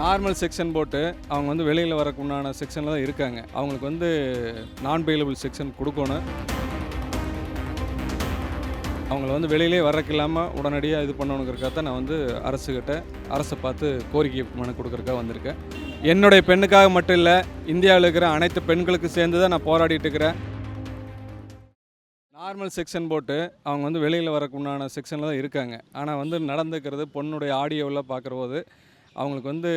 Normal section போட்டு அவங்க வந்து வெளியில் வரக்கு உண்டான செக்ஷனில் தான் இருக்காங்க. அவங்களுக்கு வந்து நான் பெயிலபிள் செக்ஷன் கொடுக்கணும். அவங்கள வந்து வெளியிலே வரக்கு இல்லாமல் உடனடியாக இது பண்ணணுங்கிறக்காக தான் நான் வந்து அரசுக்கிட்ட அரசை பார்த்து கோரிக்கை மனு கொடுக்குறக்காக வந்திருக்கேன். என்னுடைய பெண்ணுக்காக மட்டும் இல்லை இந்தியாவில் இருக்கிற அனைத்து பெண்களுக்கு சேர்ந்து தான் நான் போராடிட்டு இருக்கிறேன். நார்மல் செக்ஷன் போட்டு அவங்க வந்து வெளியில் வரக்கு உண்டான செக்ஷனில் தான் இருக்காங்க. ஆனால் வந்து நடந்துக்கிறது பொண்ணுடைய ஆடியோவில் பார்க்குற போது அவங்களுக்கு வந்து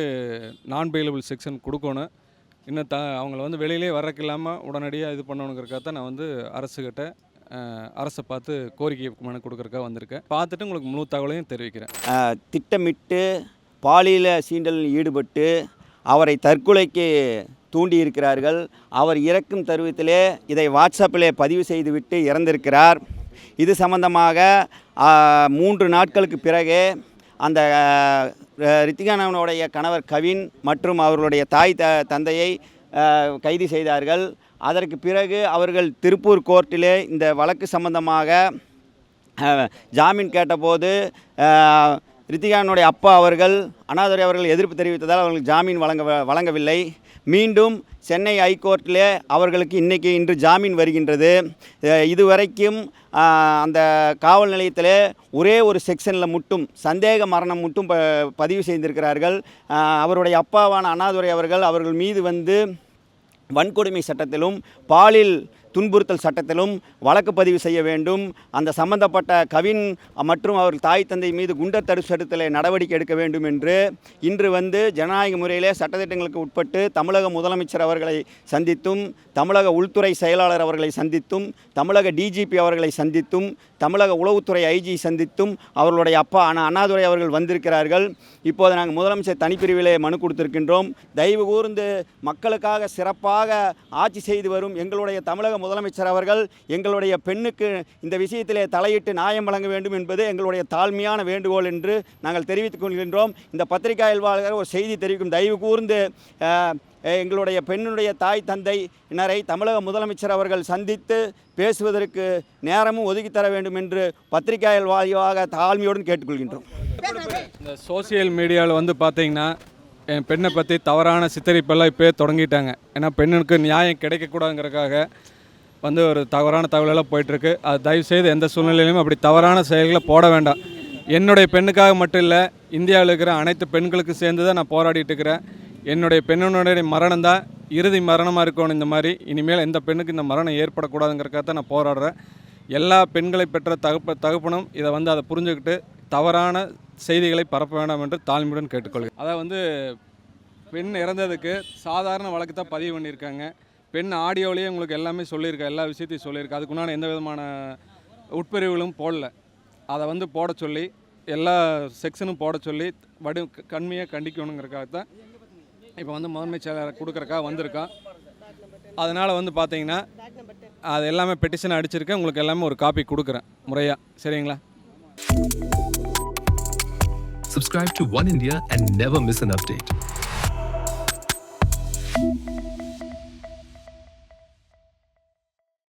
நான் பெயிலபிள் செக்ஷன் கொடுக்கணும். இன்னும் த அவங்கள வந்து வெளியிலே வர்றக்கு இல்லாமல் உடனடியாக இது பண்ணணுங்கிறக்காக தான் நான் வந்து அரசுக்கிட்ட அரசை பார்த்து கோரிக்கை மனு கொடுக்குறக்காக வந்திருக்கேன். பார்த்துட்டு உங்களுக்கு முழு தகவலையும் தெரிவிக்கிறேன். திட்டமிட்டு பாலியல சீண்டலில் ஈடுபட்டு அவரை தற்கொலைக்கு தூண்டியிருக்கிறார்கள் அவர் இறக்கும் தருவத்திலே இதை வாட்ஸ்அப்பிலே பதிவு செய்துவிட்டு இறந்திருக்கிறார். இது சம்பந்தமாக மூன்று நாட்களுக்கு பிறகு அந்த ரித்திகானவனுடைய கணவர் கவின் மற்றும் அவர்களுடைய தாய் த தந்தையை கைது செய்தார்கள். அதற்கு பிறகு அவர்கள் திருப்பூர் கோர்ட்டிலே இந்த வழக்கு சம்பந்தமாக ஜாமீன் கேட்டபோது ரித்திகானுடைய அப்பா அவர்கள் அண்ணாதுரை அவர்கள் எதிர்ப்பு தெரிவித்ததால் அவர்களுக்கு ஜாமீன் வழங்க வழங்கவில்லை. மீண்டும் சென்னை ஹைகோர்ட்டில் அவர்களுக்கு இன்றைக்கி இன்று ஜாமீன் வருகின்றது. இதுவரைக்கும் அந்த காவல் நிலையத்தில் ஒரே ஒரு செக்ஷனில் மட்டும் சந்தேக மரணம் மட்டும் ப பதிவு செய்திருக்கிறார்கள். அவருடைய அப்பாவான அண்ணாதுரை அவர்கள் அவர்கள் மீது வந்து வன்கொடுமை சட்டத்திலும் பாலியல் துன்புறுத்தல் சட்டத்திலும் வழக்கு பதிவு செய்ய வேண்டும். அந்த சம்பந்தப்பட்ட கவின் மற்றும் அவர் தாய் தந்தை மீது குண்டர் தடுப்பு சட்டத்தில் நடவடிக்கை எடுக்க வேண்டும் என்று இன்று வந்து ஜனநாயக முறையிலே சட்டத்திட்டங்களுக்கு உட்பட்டு தமிழக முதலமைச்சர் அவர்களை சந்தித்தும் தமிழக உள்துறை செயலாளர் அவர்களை சந்தித்தும் தமிழக டிஜிபி அவர்களை சந்தித்தும் தமிழக உளவுத்துறை ஐஜி சந்தித்தும் அவர்களுடைய அப்பா அண்ணா அண்ணாதுரை அவர்கள் வந்திருக்கிறார்கள். இப்போது நாங்கள் முதலமைச்சர் தனிப்பிரிவிலே மனு கொடுத்திருக்கின்றோம். தயவு கூர்ந்து மக்களுக்காக சிறப்பாக ஆட்சி செய்து வரும் எங்களுடைய தமிழக முதலமைச்சர் அவர்கள் எங்களுடைய பெண்ணுக்கு இந்த விஷயத்திலே தலையிட்டு நியாயம் வழங்க வேண்டும் என்பது எங்களுடைய தாழ்மையான வேண்டுகோள் என்று நாங்கள் தெரிவித்துக் கொள்கின்றோம். இந்த பத்திரிகை அயல்வாளர் ஒரு செய்தி தெரிவிக்கும் தயவு கூர்ந்து எங்களுடைய பெண்ணுடைய தாய் தந்தையினரை தமிழக முதலமைச்சர் அவர்கள் சந்தித்து பேசுவதற்கு நேரமும் ஒதுக்கி தர வேண்டும் என்று பத்திரிகையாளர் வாயிலாக தாழ்மையுடன் கேட்டுக்கொள்கின்றோம். இந்த சோசியல் மீடியாவில் வந்து பார்த்தீங்கன்னா என் பெண்ணை பற்றி தவறான சித்தரிப்பெல்லாம் இப்போயே தொடங்கிட்டாங்க. ஏன்னா பெண்ணுக்கு நியாயம் கிடைக்கக்கூடாதுங்கிறதுக்காக வந்து ஒரு தவறான தகவலெல்லாம் போயிட்டுருக்கு. அது தயவுசெய்து எந்த சூழ்நிலையிலும் அப்படி தவறான செயல்களை போட வேண்டாம். என்னுடைய பெண்ணுக்காக மட்டும் இல்லை இந்தியாவில் இருக்கிற அனைத்து பெண்களுக்கு சேர்ந்து தான் நான் போராடிட்டு இருக்கிறேன். என்னுடைய பெண்ணுடைய மரணம் தான் இறுதி மரணமாக இருக்கணும் இந்த மாதிரி. இனிமேல் எந்த பெண்ணுக்கு இந்த மரணம் ஏற்படக்கூடாதுங்கிறக்காக தான் நான் போராடுறேன். எல்லா பெண்களை பெற்ற தகப்ப தகப்பனும் இதை வந்து அதை புரிஞ்சுக்கிட்டு தவறான செய்திகளை பரப்ப வேண்டாம் என்று தாழ்மையுடன் கேட்டுக்கொள்கிறேன். அதாவது வந்து பெண் இறந்ததுக்கு சாதாரண வழக்கு தான் பதிவு பண்ணியிருக்காங்க. பெண் ஆடியோவிலேயே உங்களுக்கு எல்லாமே சொல்லியிருக்கா எல்லா விஷயத்தையும் சொல்லியிருக்கா. அதுக்குண்டான எந்த விதமான உட்பிரிவுகளும் போடல. அதை வந்து போட சொல்லி எல்லா செக்ஷனும் போட சொல்லி வடு கண்மையாக கண்டிக்கணுங்கிறக்காக தான் இப்போ வந்து முதன்மை செயலாளர் கொடுக்குறக்காக வந்திருக்கோம் அதனால் வந்து பார்த்தீங்கன்னா அது எல்லாமே பெட்டிஷன் அடிச்சிருக்கேன் உங்களுக்கு எல்லாமே ஒரு காப்பி கொடுக்குறேன் முறையாக சரிங்களா? Subscribe to One India and never miss an update.